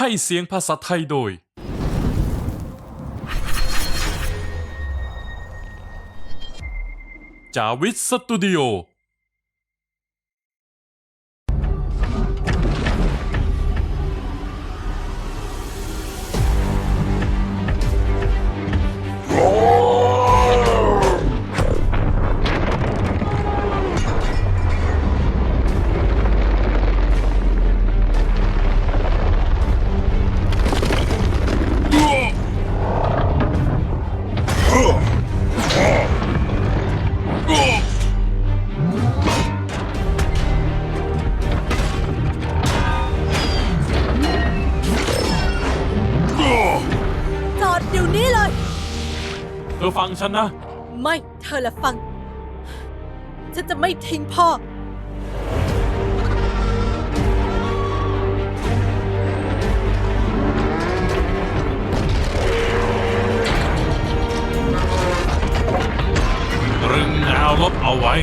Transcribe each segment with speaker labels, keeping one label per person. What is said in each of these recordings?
Speaker 1: ให้เสียงภาษาไทยโดย จาวิสสตูดิโอ
Speaker 2: อ
Speaker 1: ฟังฉันนะ
Speaker 2: ไม่เธอละฟัง ฉันจะไม่ทิ้งพ่อ
Speaker 1: รึงแนวรถเอาไว้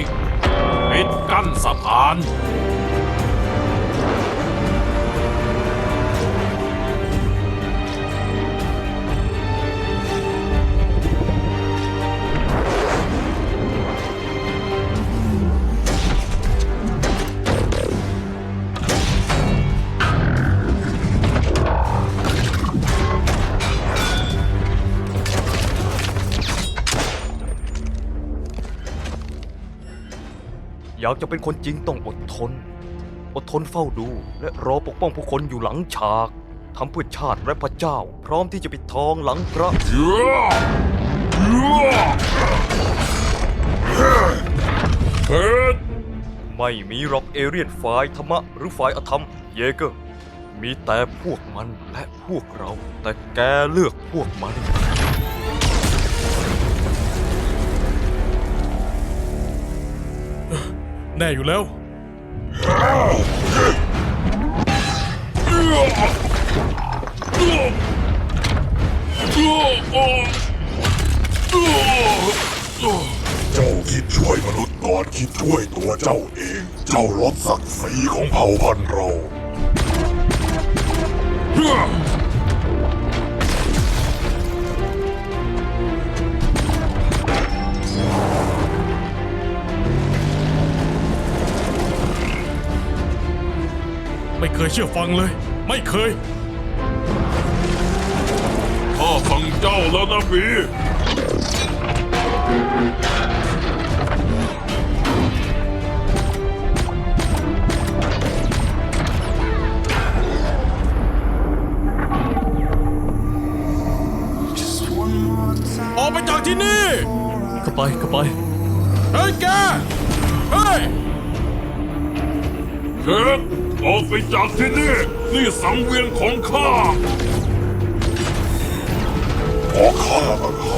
Speaker 1: ปิดกั้นสะพาน
Speaker 3: อยากจะเป็นคนจริงต้องอดทน อดทนเฝ้าดู และรอปกป้องผู้คนอยู่หลังฉากทำเพื่อชาติและพระเจ้า พร้อมที่จะปิดทองหลังพระ
Speaker 1: เฮ้ย
Speaker 3: ไม่มีหรอกเอเรียนฝ่ายธรรมะหรือฝ่ายอธรรม เยเกอร์ มีแต่พวกมันและพวกเรา แต่แกเลือกพวกมัน
Speaker 1: แน่อยู่แล้ว
Speaker 4: เจ้าคิดช่วยมนุษย์ก่อนคิดช่วยตัวเจ้าเอง เจ้าลดศักดิ์ศรีของเผ่าพันธุ์เรา
Speaker 1: ไม่เคยเชื่อฟังเลย ไม่เคย พ่อฟังเจ้าแล้วนะบีออกไปจากที่นี่
Speaker 3: เข้าไปเข้าไป
Speaker 1: เฮ้ยแก เฮ้ย เฮ้ย ออกไปจากที่นี่นี่สังเวียนของข้า
Speaker 4: ขอข้ามาข้า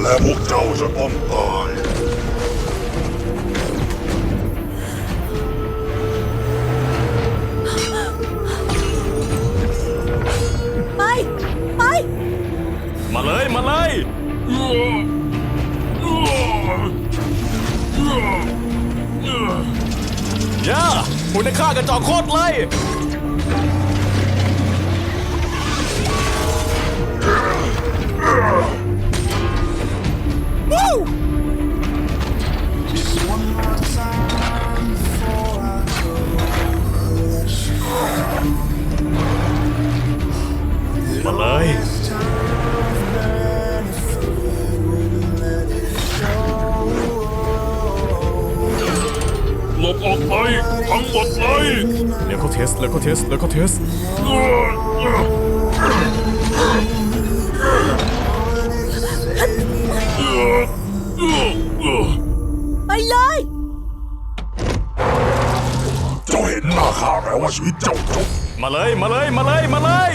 Speaker 4: และพวกเจ้าจะต้องตาย
Speaker 2: ไปไป
Speaker 3: มาเลยมาเลย ย่าคุณได้ฆ่ากระจอกโคตรเลย
Speaker 1: ทั้งหมดเลย
Speaker 3: แล้วก็เทสแล้วก็เทสแล้วก็เทส
Speaker 2: ไปเลย
Speaker 4: เจ้าเห็นหน้าข้าแล้วว่าชีวิตเจ้าจบ
Speaker 3: มาเลยมาเลยมาเลยมาเลย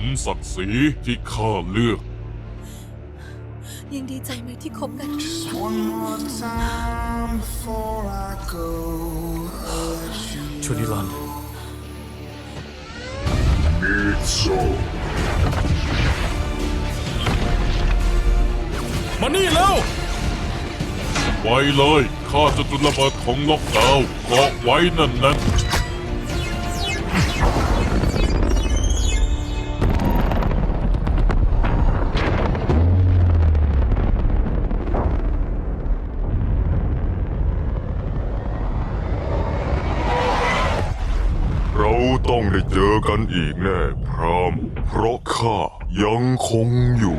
Speaker 1: มศักดิ์ศรีที่ข้าเลือก
Speaker 2: ยังดีใจไหมที่คบกัน
Speaker 5: One more time before I go.
Speaker 6: ชนิรันดร์
Speaker 7: มิโซ
Speaker 6: มานี่แล้ว
Speaker 1: ไว้เลย ข้าจะจุดระเบิดของนกดาวน์เกาะไว้นั่นนั่น
Speaker 7: เต้องได้เจอกันอีกแน่พรามเพราะข้ายังคงอยู่